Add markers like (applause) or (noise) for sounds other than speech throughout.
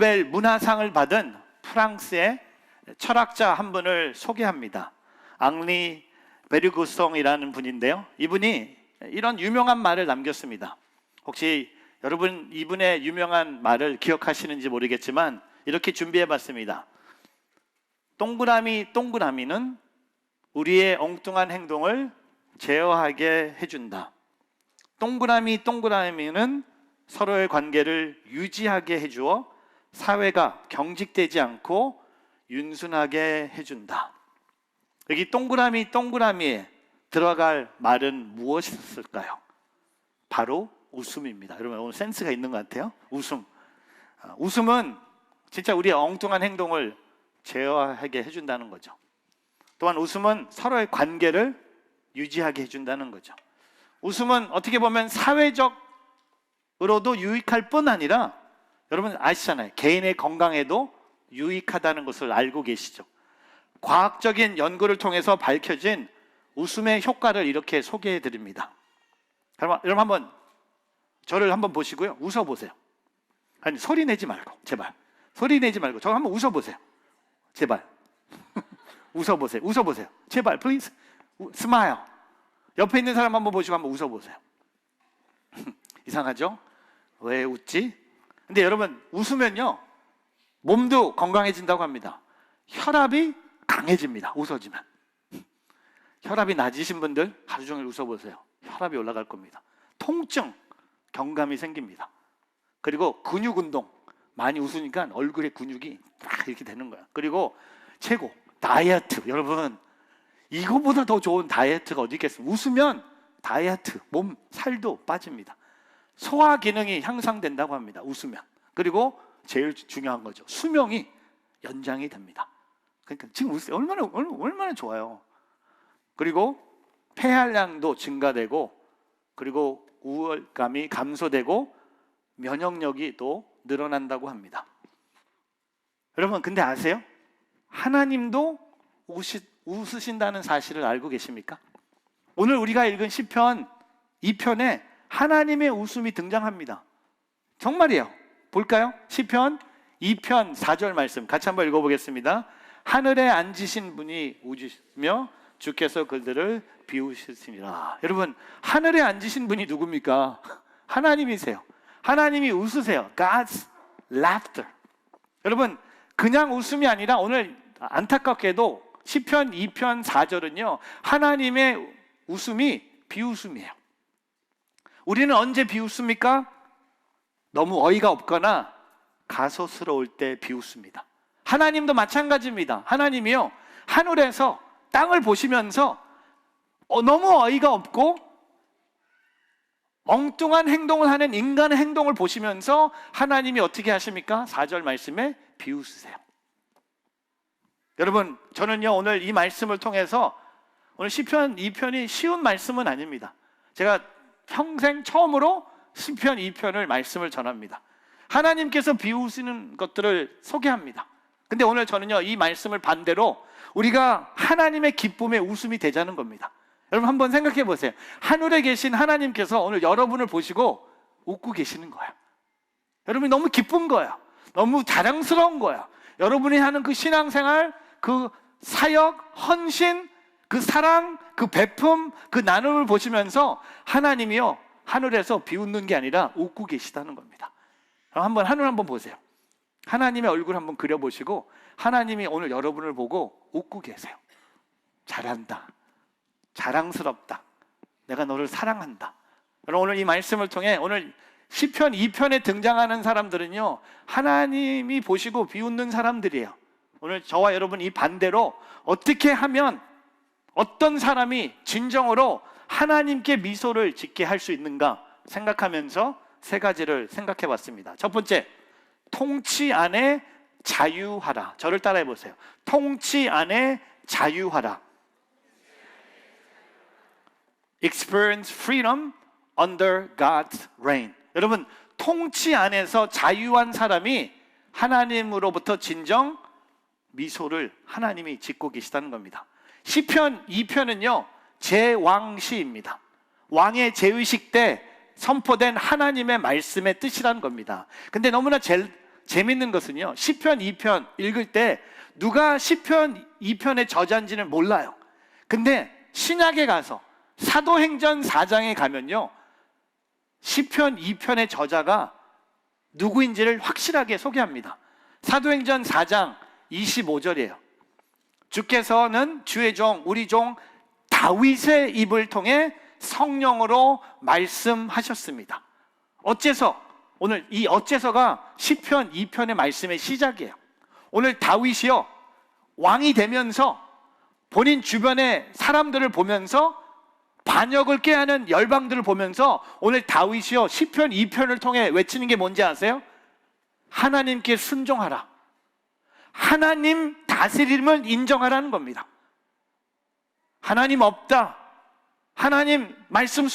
노벨 문화상을 받은 프랑스의 철학자 한 분을 소개합니다. 앙리 베르구송이라는 분인데요. 이분이 이런 유명한 말을 남겼습니다. 혹시 여러분 이분의 유명한 말을 기억하시는지 모르겠지만 이렇게 준비해 봤습니다. 동그라미 동그라미는 우리의 엉뚱한 행동을 제어하게 해준다. 동그라미 동그라미는 서로의 관계를 유지하게 해주어 사회가 경직되지 않고 윤순하게 해준다. 여기 동그라미 동그라미에 들어갈 말은 무엇이었을까요? 바로 웃음입니다. 여러분 오늘 센스가 있는 것 같아요. 웃음. 아, 웃음은 진짜 우리의 엉뚱한 행동을 제어하게 해준다는 거죠. 또한 웃음은 서로의 관계를 유지하게 해준다는 거죠. 웃음은 어떻게 보면 사회적으로도 유익할 뿐 아니라 여러분 아시잖아요. 개인의 건강에도 유익하다는 것을 알고 계시죠. 과학적인 연구를 통해서 밝혀진 웃음의 효과를 이렇게 소개해 드립니다. 여러분 한번 저를 한번 보시고요. 웃어 보세요. 아니 소리 내지 말고 제발 소리 내지 말고 저 한번 웃어 보세요. 제발 (laughs) 웃어 보세요. 웃어 보세요. 제발 please 스마일. 옆에 있는 사람 한번 보시고 한번 웃어 보세요. (laughs) 이상하죠? 왜 웃지? 근데 여러분 웃으면요 몸도 건강해진다고 합니다. 혈압이 강해집니다. 웃어지면. 혈압이 낮으신 분들 하루 종일 웃어보세요. 혈압이 올라갈 겁니다. 통증, 경감이 생깁니다. 그리고 근육 운동 많이 웃으니까 얼굴에 근육이 딱 이렇게 되는 거야. 그리고 최고 다이어트 여러분 이거보다 더 좋은 다이어트가 어디 있겠습니까? 웃으면 다이어트 몸 살도 빠집니다. 소화 기능이 향상된다고 합니다. 웃으면 그리고 제일 중요한 거죠. 수명이 연장이 됩니다. 그러니까 지금 웃으세요. 얼마나 얼마나 좋아요. 그리고 폐활량도 증가되고 그리고 우울감이 감소되고 면역력이 또 늘어난다고 합니다. 여러분 근데 아세요? 하나님도 웃으, 웃으신다는 사실을 알고 계십니까? 오늘 우리가 읽은 시편 2편에 하나님의 웃음이 등장합니다. 정말이에요. 볼까요? 시편 2편 4절 말씀 같이 한번 읽어보겠습니다. 하늘에 앉으신 분이 웃으시며 주께서 그들을 비우셨으니라. 여러분 하늘에 앉으신 분이 누굽니까? 하나님이세요. 하나님이 웃으세요. God's laughter. 여러분 그냥 웃음이 아니라 오늘 안타깝게도 시편 2편 4절은요. 하나님의 웃음이 비웃음이에요. 우리는 언제 비웃습니까? 너무 어이가 없거나 가소스러울 때 비웃습니다. 하나님도 마찬가지입니다. 하나님이요. 하늘에서 땅을 보시면서 어, 너무 어이가 없고 엉뚱한 행동을 하는 인간의 행동을 보시면서 하나님이 어떻게 하십니까? 4절 말씀에 비웃으세요. 여러분, 저는요, 오늘 이 말씀을 통해서 오늘 시편 2편이 쉬운 말씀은 아닙니다. 제가 평생 처음으로 시편 2편을 말씀을 전합니다. 하나님께서 비우시는 것들을 소개합니다. 근데 오늘 저는요, 이 말씀을 반대로 우리가 하나님의 기쁨에 웃음이 되자는 겁니다. 여러분 한번 생각해 보세요. 하늘에 계신 하나님께서 오늘 여러분을 보시고 웃고 계시는 거야. 여러분이 너무 기쁜 거야. 너무 자랑스러운 거야. 여러분이 하는 그 신앙생활, 그 사역, 헌신, 그 사랑, 그 베품, 그 나눔을 보시면서 하나님이요 하늘에서 비웃는 게 아니라 웃고 계시다는 겁니다. 한번 하늘 한번 보세요. 하나님의 얼굴 한번 그려보시고 하나님이 오늘 여러분을 보고 웃고 계세요. 잘한다. 자랑스럽다. 내가 너를 사랑한다. 여러분 오늘 이 말씀을 통해 오늘 시편 2편에 등장하는 사람들은요. 하나님이 보시고 비웃는 사람들이에요. 오늘 저와 여러분 이 반대로 어떻게 하면 어떤 사람이 진정으로 하나님께 미소를 짓게 할 수 있는가 생각하면서 세 가지를 생각해 봤습니다. 첫 번째, 통치 안에 자유하라. 저를 따라해 보세요. 통치 안에 자유하라. Experience freedom under God's reign. 여러분, 통치 안에서 자유한 사람이 하나님으로부터 진정 미소를 하나님이 짓고 계시다는 겁니다. 시편 2편은요, 제왕시입니다. 왕의 제의식 때 선포된 하나님의 말씀의 뜻이라는 겁니다. 근데 너무나 제, 재밌는 것은요. 시편 2편 읽을 때 누가 시편 2편의 저자인지는 몰라요. 근데 신약에 가서 사도행전 4장에 가면요. 시편 2편의 저자가 누구인지를 확실하게 소개합니다. 사도행전 4장 25절이에요. 주께서는 주의 종, 우리 종 다윗의 입을 통해 성령으로 말씀하셨습니다. 어째서 오늘 이 어째서가 시편 2편의 말씀의 시작이에요. 오늘 다윗이요 왕이 되면서 본인 주변의 사람들을 보면서 반역을 깨하는 열방들을 보면서 오늘 다윗이요 시편 2편을 통해 외치는 게 뭔지 아세요? 하나님께 순종하라. 하나님 다스림을 인정하라는 겁니다. 하나님 없다. 하나님 말씀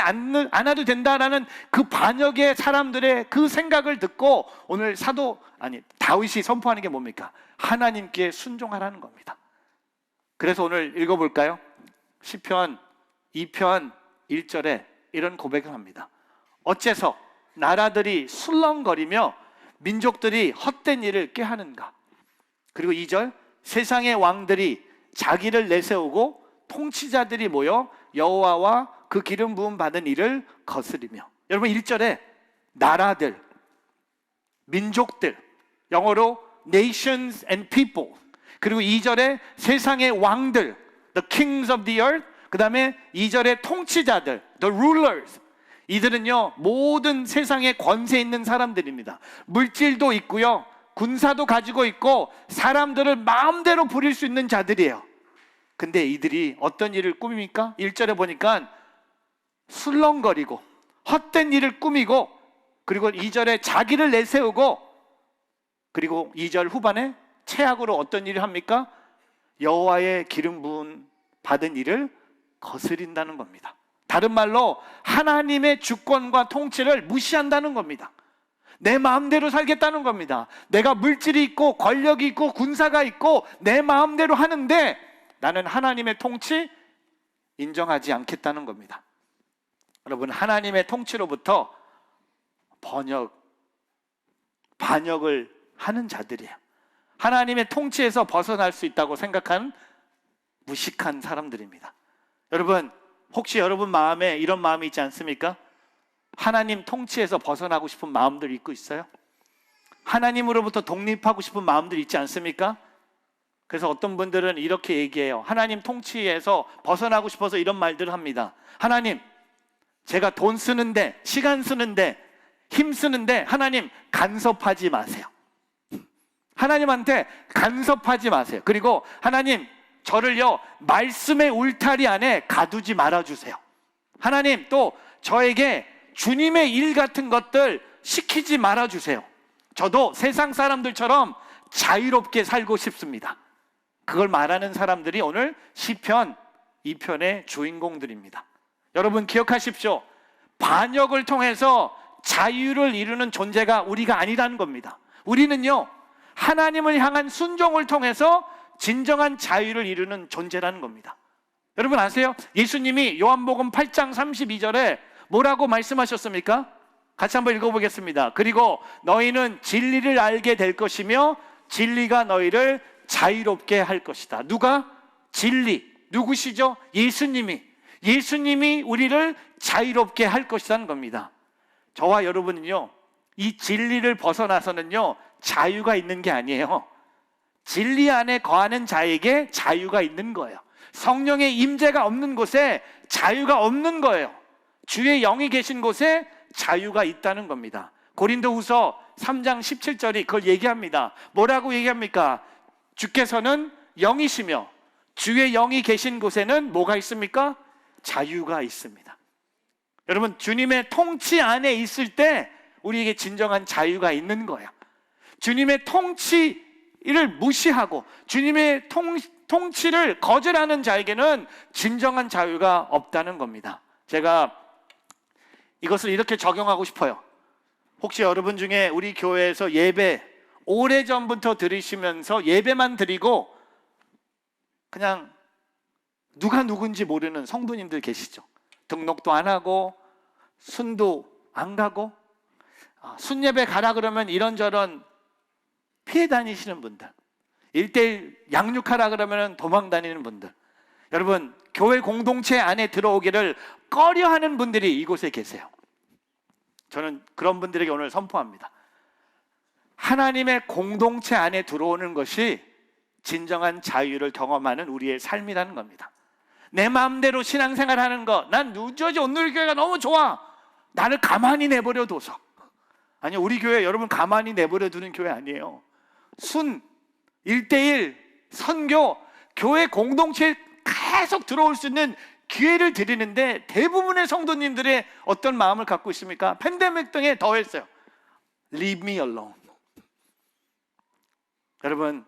않는, 않아도 된다라는 그 반역의 사람들의 그 생각을 듣고 오늘 사도 아니 다윗이 선포하는 게 뭡니까? 하나님께 순종하라는 겁니다. 그래서 오늘 읽어볼까요? 시편 2편 1절에 이런 고백을 합니다. 어째서 나라들이 술렁거리며 민족들이 헛된 일을 꾀하는가? 그리고 2절 세상의 왕들이 자기를 내세우고 통치자들이 모여 여호와와 그 기름 부음 받은 이를 거스리며. 여러분 1절에 나라들 민족들 영어로 nations and people 그리고 2절에 세상의 왕들 the kings of the earth 그다음에 2절에 통치자들 the rulers 이들은요 모든 세상에 권세 있는 사람들입니다. 물질도 있고요 군사도 가지고 있고 사람들을 마음대로 부릴 수 있는 자들이에요 근데 이들이 어떤 일을 꾸밉니까? 1절에 보니까 술렁거리고 헛된 일을 꾸미고 그리고 2절에 자기를 내세우고 그리고 2절 후반에 최악으로 어떤 일을 합니까? 여호와의 기름 부은 받은 일을 거스린다는 겁니다. 다른 말로 하나님의 주권과 통치를 무시한다는 겁니다. 내 마음대로 살겠다는 겁니다. 내가 물질이 있고 권력이 있고 군사가 있고 내 마음대로 하는데 나는 하나님의 통치 인정하지 않겠다는 겁니다. 여러분, 하나님의 통치로부터 번역, 반역을 하는 자들이에요. 하나님의 통치에서 벗어날 수 있다고 생각한 무식한 사람들입니다. 여러분, 혹시 여러분 마음에 이런 마음이 있지 않습니까? 하나님 통치에서 벗어나고 싶은 마음들 있고 있어요? 하나님으로부터 독립하고 싶은 마음들 있지 않습니까? 그래서 어떤 분들은 이렇게 얘기해요. 하나님 통치에서 벗어나고 싶어서 이런 말들을 합니다. 하나님, 제가 돈 쓰는데, 시간 쓰는데, 힘 쓰는데, 하나님 간섭하지 마세요. 하나님한테 간섭하지 마세요. 그리고 하나님, 저를요, 말씀의 울타리 안에 가두지 말아주세요. 하나님, 또 저에게 주님의 일 같은 것들 시키지 말아 주세요. 저도 세상 사람들처럼 자유롭게 살고 싶습니다. 그걸 말하는 사람들이 오늘 시편 2편의 주인공들입니다. 여러분 기억하십시오. 반역을 통해서 자유를 이루는 존재가 우리가 아니라는 겁니다. 우리는요, 하나님을 향한 순종을 통해서 진정한 자유를 이루는 존재라는 겁니다. 여러분 아세요? 예수님이 요한복음 8장 32절에 뭐라고 말씀하셨습니까? 같이 한번 읽어보겠습니다. 그리고 너희는 진리를 알게 될 것이며 진리가 너희를 자유롭게 할 것이다. 누가? 진리. 누구시죠? 예수님이. 예수님이 우리를 자유롭게 할 것이라는 겁니다. 저와 여러분은요, 이 진리를 벗어나서는요, 자유가 있는 게 아니에요. 진리 안에 거하는 자에게 자유가 있는 거예요. 성령의 임재가 없는 곳에 자유가 없는 거예요. 주의 영이 계신 곳에 자유가 있다는 겁니다. 고린도후서 3장 17절이 그걸 얘기합니다. 뭐라고 얘기합니까? 주께서는 영이시며 주의 영이 계신 곳에는 뭐가 있습니까? 자유가 있습니다. 여러분, 주님의 통치 안에 있을 때 우리에게 진정한 자유가 있는 거예요. 주님의 통치를 무시하고 주님의 통, 통치를 거절하는 자에게는 진정한 자유가 없다는 겁니다. 제가 이것을 이렇게 적용하고 싶어요. 혹시 여러분 중에 우리 교회에서 예배 오래전부터 들으시면서 예배만 드리고 그냥 누가 누군지 모르는 성도님들 계시죠. 등록도 안 하고 순도 안 가고 아, 순예배 가라 그러면 이런저런 피해 다니시는 분들, 일대일 양육하라 그러면 도망 다니는 분들, 여러분 교회 공동체 안에 들어오기를 꺼려하는 분들이 이곳에 계세요. 저는 그런 분들에게 오늘 선포합니다. 하나님의 공동체 안에 들어오는 것이 진정한 자유를 경험하는 우리의 삶이라는 겁니다. 내 마음대로 신앙생활 하는 거, 난 뉴저지 온누리교회가 너무 좋아. 나를 가만히 내버려 둬서. 아니, 우리 교회 여러분 가만히 내버려 두는 교회 아니에요. 순, 일대일 선교, 교회 공동체에 계속 들어올 수 있는 기회를 드리는데 대부분의 성도님들의 어떤 마음을 갖고 있습니까? 팬데믹 등에 더했어요. Leave me alone. 여러분,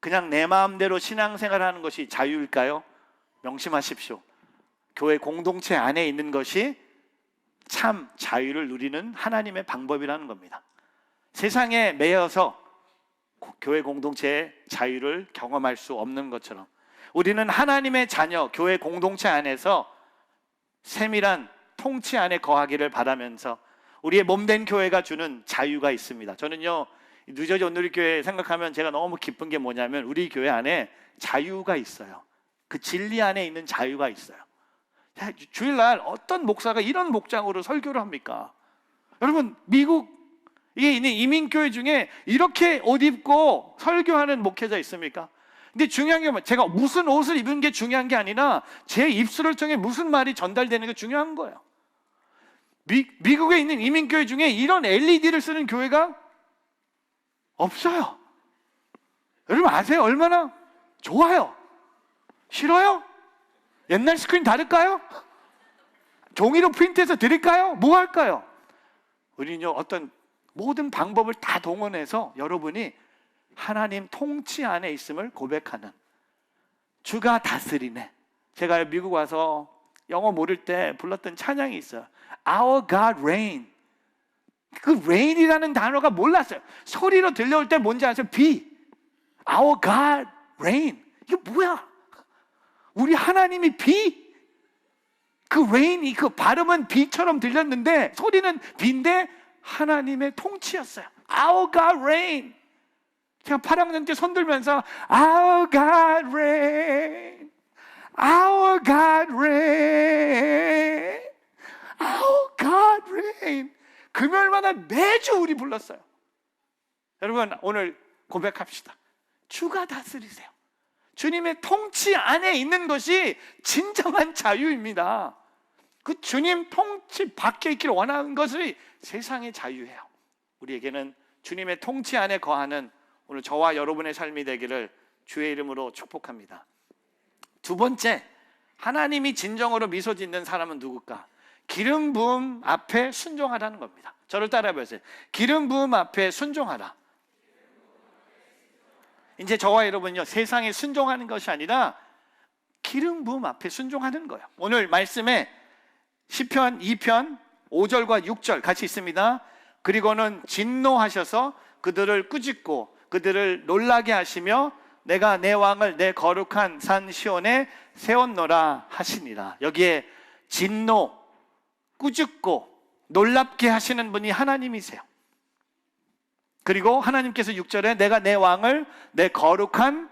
그냥 내 마음대로 신앙생활 하는 것이 자유일까요? 명심하십시오. 교회 공동체 안에 있는 것이 참 자유를 누리는 하나님의 방법이라는 겁니다. 세상에 매여서 고- 교회 공동체의 자유를 경험할 수 없는 것처럼 우리는 하나님의 자녀, 교회 공동체 안에서 세밀한 통치 안에 거하기를 바라면서 우리의 몸된 교회가 주는 자유가 있습니다. 저는요, 이 뉴저지 온누리교회 생각하면 제가 너무 기쁜 게 뭐냐면 우리 교회 안에 자유가 있어요. 그 진리 안에 있는 자유가 있어요. 주일날 어떤 목사가 이런 목장으로 설교를 합니까? 여러분, 미국에 있는 이민교회 중에 이렇게 옷 입고 설교하는 목회자 있습니까? 근데 중요한 게 뭐, 제가 무슨 옷을 입은 게 중요한 게 아니라 제 입술을 통해 무슨 말이 전달되는 게 중요한 거예요. 미, 미국에 있는 이민교회 중에 이런 LED를 쓰는 교회가 없어요. 여러분 아세요? 얼마나 좋아요? 싫어요? 옛날 스크린 다를까요? 종이로 프린트해서 드릴까요? 뭐 할까요? 우리는요 어떤 모든 방법을 다 동원해서 여러분이 하나님 통치 안에 있음을 고백하는 주가 다스리네. 제가 미국 와서 영어 모를 때 불렀던 찬양이 있어요. Our God reign. 그 reign이라는 단어가 몰랐어요. 소리로 들려올 때 뭔지 아세요? 비. Our God reign. 이게 뭐야? 우리 하나님이 비? 그 reign이 그 발음은 비처럼 들렸는데 소리는 비인데 하나님의 통치였어요. Our God reign. 제가 8학년 때손 들면서 Our God reign. Our God reign. Our God reign. 금요일마다 매주 우리 불렀어요. 여러분 오늘 고백합시다. 주가 다스리세요. 주님의 통치 안에 있는 것이 진정한 자유입니다. 그 주님 통치 밖에 있기를 원하는 것이 세상의 자유예요. 우리에게는 주님의 통치 안에 거하는 오늘 저와 여러분의 삶이 되기를 주의 이름으로 축복합니다. 두 번째, 하나님이 진정으로 미소 짓는 사람은 누굴까? 기름 부음 앞에 순종하라는 겁니다. 저를 따라해 보세요. 기름 부음 앞에 순종하라. 이제 저와 여러분요 세상에 순종하는 것이 아니라 기름 부음 앞에 순종하는 거예요. 오늘 말씀에 시편 2편 5절과 6절 같이 있습니다. 그리고는 진노하셔서 그들을 꾸짖고 그들을 놀라게 하시며 내가 내 왕을 내 거룩한 산 시온에 세웠노라 하시니라. 여기에 진노, 꾸짖고 놀랍게 하시는 분이 하나님이세요. 그리고 하나님께서 6절에 내가 내 왕을 내 거룩한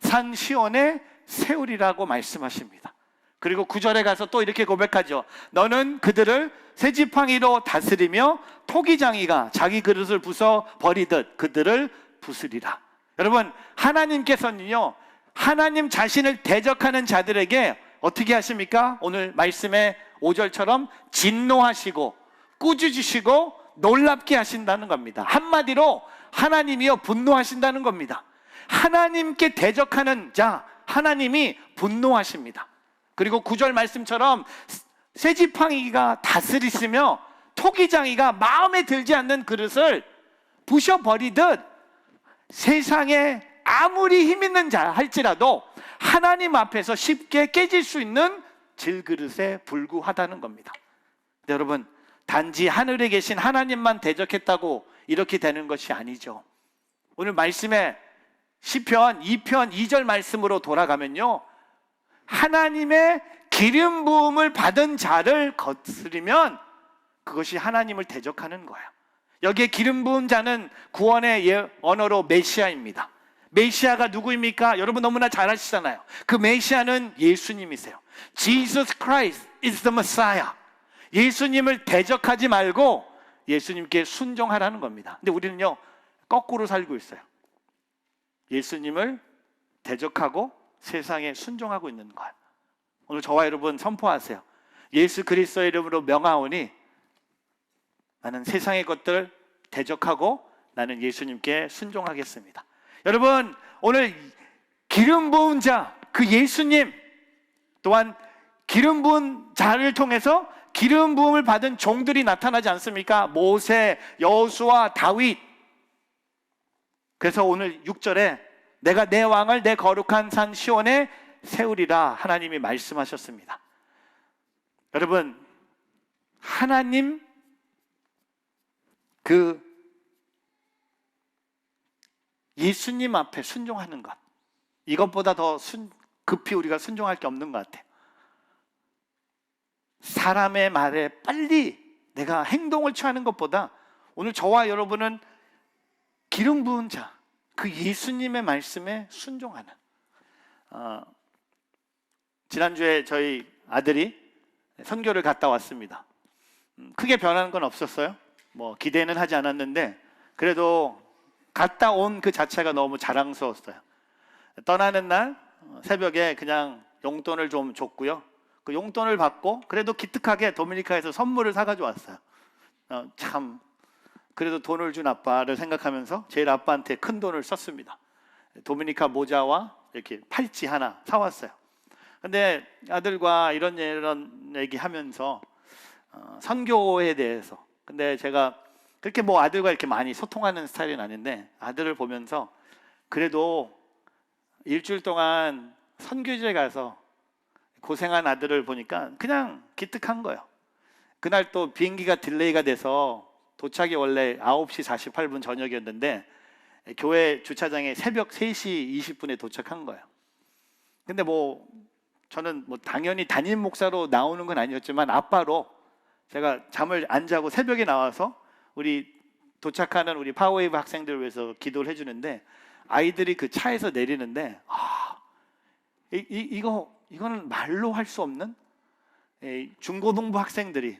산 시온에 세우리라고 말씀하십니다. 그리고 9절에 가서 또 이렇게 고백하죠. 너는 그들을 새지팡이로 다스리며 토기장이가 자기 그릇을 부숴 버리듯 그들을 부수리라. 여러분, 하나님께서는요, 하나님 자신을 대적하는 자들에게 어떻게 하십니까? 오늘 말씀의 5절처럼 진노하시고 꾸짖으시고 놀랍게 하신다는 겁니다. 한마디로 하나님이요 분노하신다는 겁니다. 하나님께 대적하는 자 하나님이 분노하십니다. 그리고 구절 말씀처럼 새지팡이가 다스리시며 토기장이가 마음에 들지 않는 그릇을 부셔버리듯 세상에 아무리 힘 있는 자 할지라도 하나님 앞에서 쉽게 깨질 수 있는 질그릇에 불구하다는 겁니다. 여러분, 단지 하늘에 계신 하나님만 대적했다고 이렇게 되는 것이 아니죠. 오늘 말씀에 시편 2편 2절 말씀으로 돌아가면요. 하나님의 기름 부음을 받은 자를 거스르면 그것이 하나님을 대적하는 거예요. 여기에 기름 부은 자는 구원의 예- 언어로 메시아입니다. 메시아가 누구입니까? 여러분 너무나 잘 아시잖아요. 그 메시아는 예수님이세요. Jesus Christ is the Messiah. 예수님을 대적하지 말고 예수님께 순종하라는 겁니다. 근데 우리는요, 거꾸로 살고 있어요. 예수님을 대적하고 세상에 순종하고 있는 거예요. 오늘 저와 여러분 선포하세요. 예수 그리스도의 이름으로 명하오니 나는 세상의 것들 대적하고 나는 예수님께 순종하겠습니다. 여러분, 오늘 기름 부은 자, 그 예수님 또한 기름 부은 자를 통해서 기름 부음을 받은 종들이 나타나지 않습니까? 모세, 여호수아, 다윗. 그래서 오늘 6절에 내가 내 왕을 내 거룩한 산 시온에 세우리라 하나님이 말씀하셨습니다. 여러분, 하나님 그 예수님 앞에 순종하는 것. 이것보다 더 순, 급히 우리가 순종할 게 없는 것 같아요. 사람의 말에 빨리 내가 행동을 취하는 것보다 오늘 저와 여러분은 기름 부은 자, 그 예수님의 말씀에 순종하는. 어, 지난주에 저희 아들이 선교를 갔다 왔습니다. 음, 크게 변하는 건 없었어요. 뭐 기대는 하지 않았는데 그래도 갔다 온 그 자체가 너무 자랑스러웠어요. 떠나는 날 어, 새벽에 그냥 용돈을 좀 줬고요. 그 용돈을 받고 그래도 기특하게 도미니카에서 선물을 사가지고 왔어요. 어, 참 그래도 돈을 준 아빠를 생각하면서 제일 아빠한테 큰 돈을 썼습니다. 도미니카 모자와 이렇게 팔찌 하나 사왔어요. 근데 아들과 이런 이런 얘기하면서 어, 선교에 대해서 근데 제가 그렇게 뭐 아들과 이렇게 많이 소통하는 스타일은 아닌데 아들을 보면서 그래도 일주일 동안 선교지에 가서 고생한 아들을 보니까 그냥 기특한 거예요. 그날 또 비행기가 딜레이가 돼서 도착이 원래 9시 48분 저녁이었는데 교회 주차장에 새벽 3시 20분에 도착한 거예요. 근데 뭐 저는 뭐 당연히 담임 목사로 나오는 건 아니었지만 아빠로 제가 잠을 안 자고 새벽에 나와서 우리 도착하는 우리 파워웨이브 학생들을 위해서 기도를 해주는데 아이들이 그 차에서 내리는데 아 이, 이, 이거 이거는 말로 할 수 없는? 이 중고등부 학생들이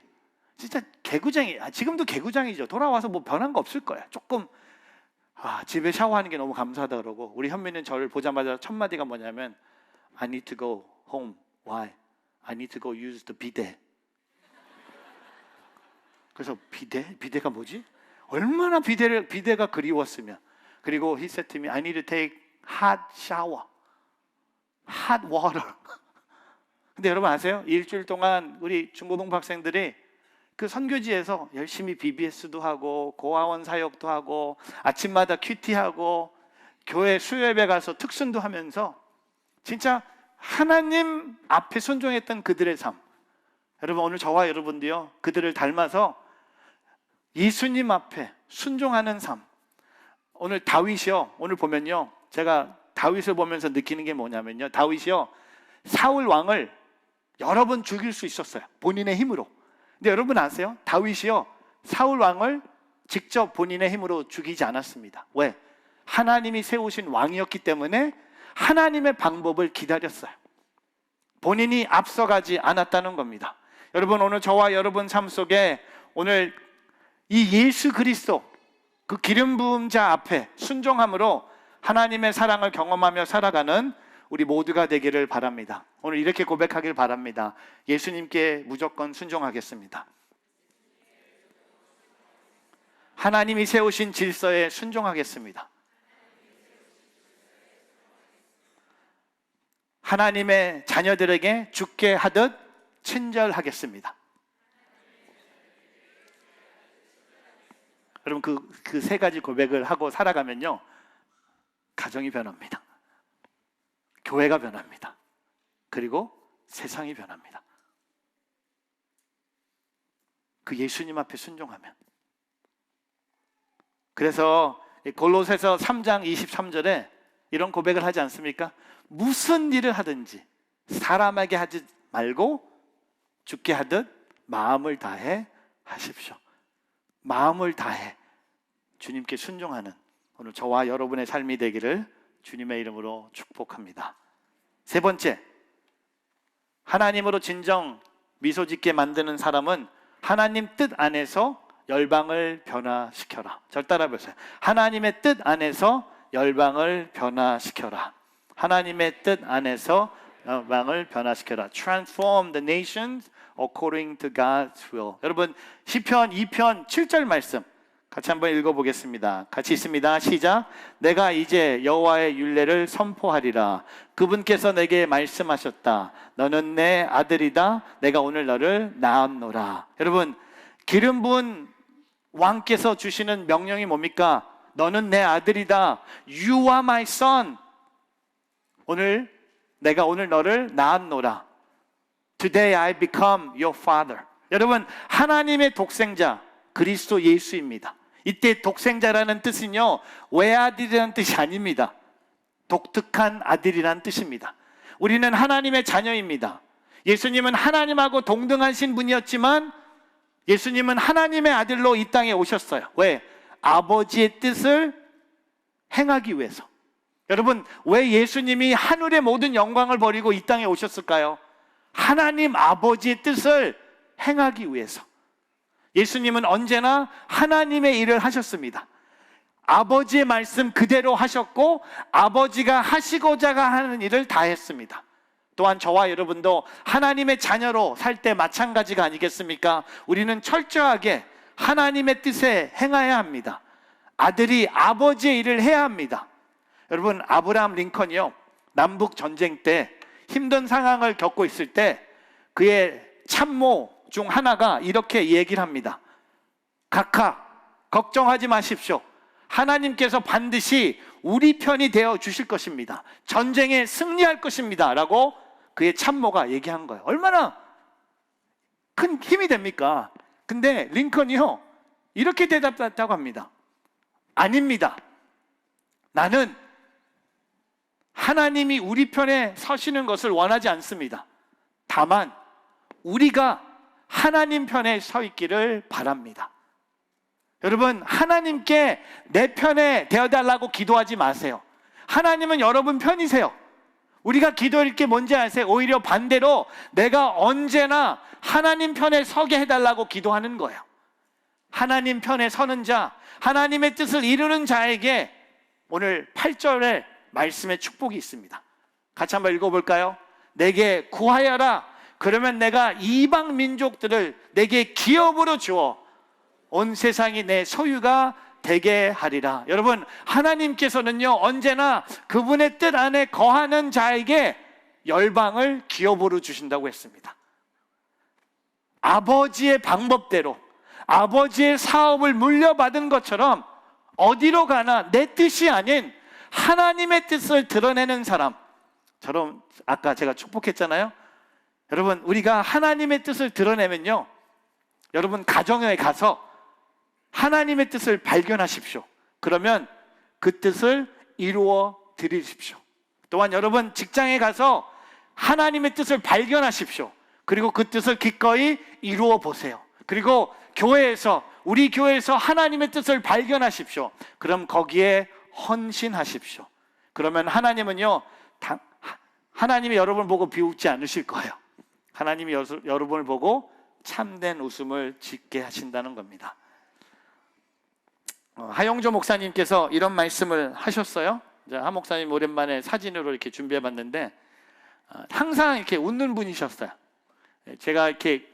진짜 개구쟁이 아, 지금도 개구장이죠. 돌아와서 뭐 변한 거 없을 거야. 조금 아 집에 샤워하는 게 너무 감사하다 그러고 우리 현민은 저를 보자마자 첫 마디가 뭐냐면 I need to go home. Why? I need to go use the bidet 그래서 비데 비데가 뭐지? 얼마나 비데를 비데가 그리웠으면. 그리고 he said to me I need to take hot shower. Hot water. (laughs) 근데 여러분 아세요? 일주일 동안 우리 중고등부 학생들이 그 선교지에서 열심히 BBS도 하고 고아원 사역도 하고 아침마다 큐티하고 교회 수요예배 가서 특순도 하면서 진짜 하나님 앞에 순종했던 그들의 삶. 여러분 오늘 저와 여러분도요 그들을 닮아서 예수님 앞에 순종하는 삶. 오늘 다윗이요. 오늘 보면요. 제가 다윗을 보면서 느끼는 게 뭐냐면요. 다윗이요. 사울 왕을 여러 번 죽일 수 있었어요. 본인의 힘으로. 근데 여러분 아세요? 다윗이요. 사울 왕을 직접 본인의 힘으로 죽이지 않았습니다. 왜? 하나님이 세우신 왕이었기 때문에 하나님의 방법을 기다렸어요. 본인이 앞서가지 않았다는 겁니다. 여러분 오늘 저와 여러분 삶 속에 오늘 이 예수 그리스도 그 기름 부음 자 앞에 순종함으로 하나님의 사랑을 경험하며 살아가는 우리 모두가 되기를 바랍니다. 오늘 이렇게 고백하길 바랍니다. 예수님께 무조건 순종하겠습니다. 하나님이 세우신 질서에 순종하겠습니다. 하나님의 자녀들에게 죽게 하듯 친절하겠습니다. 여러분 그그 세 가지 고백을 하고 살아가면요 가정이 변합니다. 교회가 변합니다. 그리고 세상이 변합니다. 그 예수님 앞에 순종하면. 그래서 골로새서 3장 23절에 이런 고백을 하지 않습니까? 무슨 일을 하든지 사람에게 하지 말고 죽게 하듯 마음을 다해 하십시오. 마음을 다해 주님께 순종하는 오늘 저와 여러분의 삶이 되기를 주님의 이름으로 축복합니다. 세 번째, 하나님으로 진정 미소 짓게 만드는 사람은 하나님 뜻 안에서 열방을 변화시켜라. 절 따라 보세요. 하나님의 뜻 안에서 열방을 변화시켜라. 하나님의 뜻 안에서 열방을 변화시켜라. Transform the nations according to God's will. 여러분 시편 2편 7절 말씀 같이 한번 읽어보겠습니다. 같이 있습니다. 시작. 내가 이제 여호와의 율례를 선포하리라. 그분께서 내게 말씀하셨다. 너는 내 아들이다. 내가 오늘 너를 낳았노라. 여러분 기름 부은 왕께서 주시는 명령이 뭡니까? 너는 내 아들이다. You are my son. 오늘 내가 오늘 너를 낳았노라. Today I become your father. 여러분 하나님의 독생자 그리스도 예수입니다. 이때 독생자라는 뜻은요 외아들이라는 뜻이 아닙니다. 독특한 아들이라는 뜻입니다. 우리는 하나님의 자녀입니다. 예수님은 하나님하고 동등하신 분이었지만 예수님은 하나님의 아들로 이 땅에 오셨어요. 왜? 아버지의 뜻을 행하기 위해서. 여러분, 왜 예수님이 하늘의 모든 영광을 버리고 이 땅에 오셨을까요? 하나님 아버지의 뜻을 행하기 위해서. 예수님은 언제나 하나님의 일을 하셨습니다. 아버지의 말씀 그대로 하셨고 아버지가 하시고자 하는 일을 다 했습니다. 또한 저와 여러분도 하나님의 자녀로 살 때 마찬가지가 아니겠습니까? 우리는 철저하게 하나님의 뜻에 행해야 합니다. 아들이 아버지의 일을 해야 합니다. 여러분, 아브라함 링컨이요. 남북 전쟁 때 힘든 상황을 겪고 있을 때 그의 참모 중 하나가 이렇게 얘기를 합니다. 각하, 걱정하지 마십시오. 하나님께서 반드시 우리 편이 되어 주실 것입니다. 전쟁에 승리할 것입니다. 라고 그의 참모가 얘기한 거예요. 얼마나 큰 힘이 됩니까? 근데 링컨이요. 이렇게 대답했다고 합니다. 아닙니다. 나는 하나님이 우리 편에 서시는 것을 원하지 않습니다. 다만 우리가 하나님 편에 서 있기를 바랍니다. 여러분, 하나님께 내 편에 되어달라고 기도하지 마세요. 하나님은 여러분 편이세요. 우리가 기도할 게 뭔지 아세요? 오히려 반대로 내가 언제나 하나님 편에 서게 해달라고 기도하는 거예요. 하나님 편에 서는 자, 하나님의 뜻을 이루는 자에게 오늘 8절에 말씀의 축복이 있습니다. 같이 한번 읽어볼까요? 내게 구하여라. 그러면 내가 이방 민족들을 내게 기업으로 주어 온 세상이 내 소유가 되게 하리라. 여러분, 하나님께서는요, 언제나 그분의 뜻 안에 거하는 자에게 열방을 기업으로 주신다고 했습니다. 아버지의 방법대로, 아버지의 사업을 물려받은 것처럼 어디로 가나 내 뜻이 아닌 하나님의 뜻을 드러내는 사람. 저럼 아까 제가 축복했잖아요. 여러분, 우리가 하나님의 뜻을 드러내면요. 여러분, 가정에 가서 하나님의 뜻을 발견하십시오. 그러면 그 뜻을 이루어 드리십시오. 또한 여러분 직장에 가서 하나님의 뜻을 발견하십시오. 그리고 그 뜻을 기꺼이 이루어 보세요. 그리고 교회에서 우리 교회에서 하나님의 뜻을 발견하십시오. 그럼 거기에 헌신하십시오. 그러면 하나님은요, 당, 하나님이 여러분을 보고 비웃지 않으실 거예요. 하나님이 여, 여러분을 보고 참된 웃음을 짓게 하신다는 겁니다. 어, 하영조 목사님께서 이런 말씀을 하셨어요. 하 목사님 오랜만에 사진으로 이렇게 준비해 봤는데 어, 항상 이렇게 웃는 분이셨어요. 예, 제가 이렇게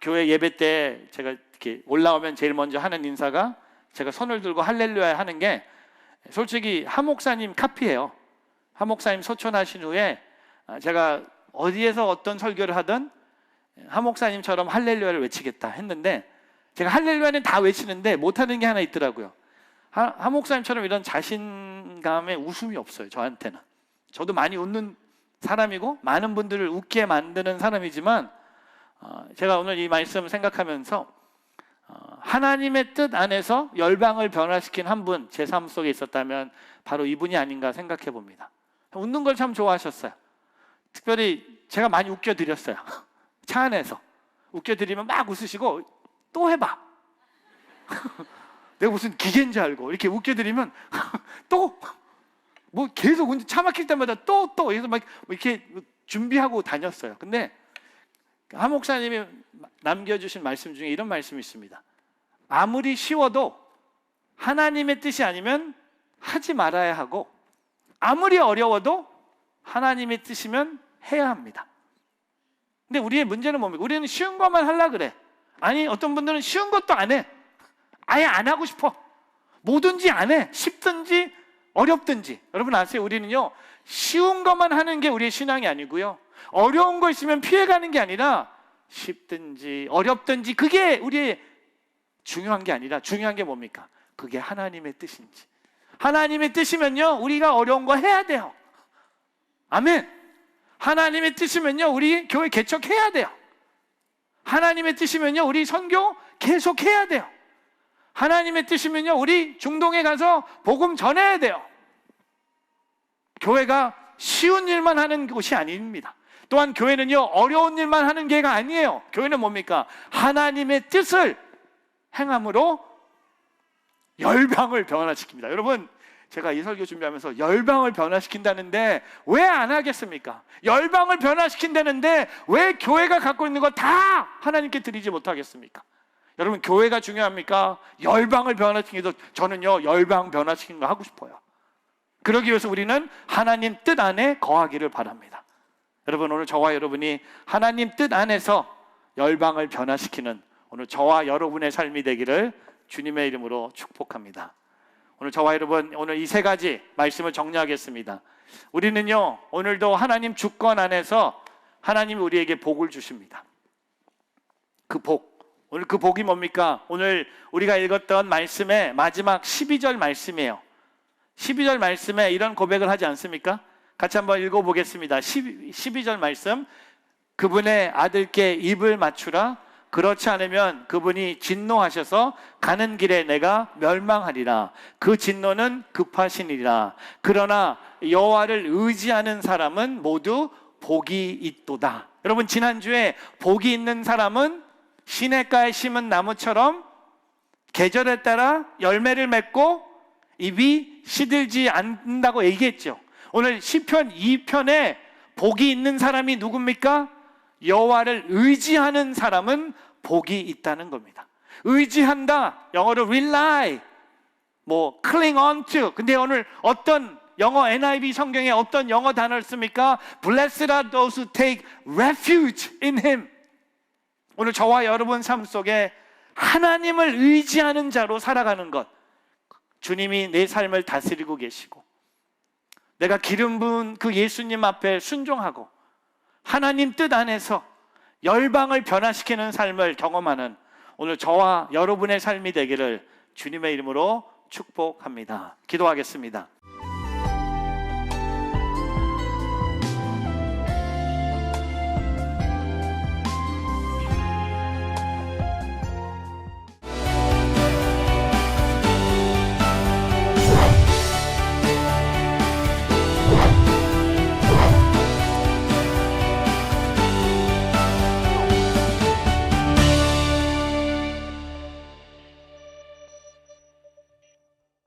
교회 예배 때 제가 이렇게 올라오면 제일 먼저 하는 인사가 제가 손을 들고 할렐루야 하는 게 솔직히 하 목사님 카피예요. 하 목사님 소천하신 후에 아, 제가 어디에서 어떤 설교를 하든 하 목사님처럼 할렐루야를 외치겠다 했는데 제가 할렐루야는 다 외치는데 못하는 게 하나 있더라고요. 하, 하 목사님처럼 이런 자신감에 웃음이 없어요. 저한테는. 저도 많이 웃는 사람이고 많은 분들을 웃게 만드는 사람이지만 어, 제가 오늘 이 말씀을 생각하면서 어, 하나님의 뜻 안에서 열방을 변화시킨 한 분 제 삶 속에 있었다면 바로 이분이 아닌가 생각해 봅니다. 웃는 걸 참 좋아하셨어요. 특별히 제가 많이 웃겨드렸어요. (laughs) 차 안에서 웃겨드리면 막 웃으시고 또 해봐. (laughs) 내가 무슨 기계인지 알고 이렇게 웃겨드리면 (laughs) 또 뭐 계속 차 막힐 때마다 또또 그래서 막 이렇게 준비하고 다녔어요. 근데 한 목사님이 남겨주신 말씀 중에 이런 말씀이 있습니다. 아무리 쉬워도 하나님의 뜻이 아니면 하지 말아야 하고 아무리 어려워도 하나님의 뜻이면 해야 합니다. 근데 우리의 문제는 뭡니까? 우리는 쉬운 것만 하려 그래. 아니 어떤 분들은 쉬운 것도 안 해. 아예 안 하고 싶어. 뭐든지 안 해. 쉽든지 어렵든지. 여러분 아세요? 우리는요 쉬운 것만 하는 게 우리의 신앙이 아니고요. 어려운 거 있으면 피해가는 게 아니라 쉽든지 어렵든지 그게 우리의 중요한 게 아니라 중요한 게 뭡니까? 그게 하나님의 뜻인지. 하나님의 뜻이면요 우리가 어려운 거 해야 돼요. 아멘. 하나님의 뜻이면요 우리 교회 개척해야 돼요. 하나님의 뜻이면요 우리 선교 계속해야 돼요. 하나님의 뜻이면요 우리 중동에 가서 복음 전해야 돼요. 교회가 쉬운 일만 하는 곳이 아닙니다. 또한 교회는요 어려운 일만 하는 게가 아니에요. 교회는 뭡니까? 하나님의 뜻을 행함으로 열방을 변화시킵니다. 여러분 제가 이 설교 준비하면서 열방을 변화시킨다는데 왜 안 하겠습니까? 열방을 변화시킨다는데 왜 교회가 갖고 있는 거 다 하나님께 드리지 못하겠습니까? 여러분 교회가 중요합니까? 열방을 변화시키기도 저는요 열방 변화시키는 거 하고 싶어요. 그러기 위해서 우리는 하나님 뜻 안에 거하기를 바랍니다. 여러분 오늘 저와 여러분이 하나님 뜻 안에서 열방을 변화시키는 오늘 저와 여러분의 삶이 되기를 주님의 이름으로 축복합니다. 오늘 저와 여러분 오늘 이 세 가지 말씀을 정리하겠습니다. 우리는요 오늘도 하나님 주권 안에서 하나님이 우리에게 복을 주십니다. 그 복. 오늘 그 복이 뭡니까? 오늘 우리가 읽었던 말씀의 마지막 12절 말씀이에요. 12절 말씀에 이런 고백을 하지 않습니까? 같이 한번 읽어보겠습니다. 12, 절 말씀. 그분의 아들께 입을 맞추라. 그렇지 않으면 그분이 진노하셔서 가는 길에 내가 멸망하리라. 그 진노는 급하시니라. 그러나 여호와를 의지하는 사람은 모두 복이 있도다. 여러분 지난주에 복이 있는 사람은 시냇가에 심은 나무처럼 계절에 따라 열매를 맺고 입이 시들지 않는다고 얘기했죠. 오늘 시편 2편에 복이 있는 사람이 누굽니까? 여호와를 의지하는 사람은 복이 있다는 겁니다. 의지한다. 영어로 rely. 뭐 cling on to. 근데 오늘 어떤 영어 NIV 성경에 어떤 영어 단어를 씁니까? Blessed are those who take refuge in him. 오늘 저와 여러분 삶 속에 하나님을 의지하는 자로 살아가는 것. 주님이 내 삶을 다스리고 계시고 내가 기름 부은 그 예수님 앞에 순종하고 하나님 뜻 안에서 열방을 변화시키는 삶을 경험하는 오늘 저와 여러분의 삶이 되기를 주님의 이름으로 축복합니다. 기도하겠습니다.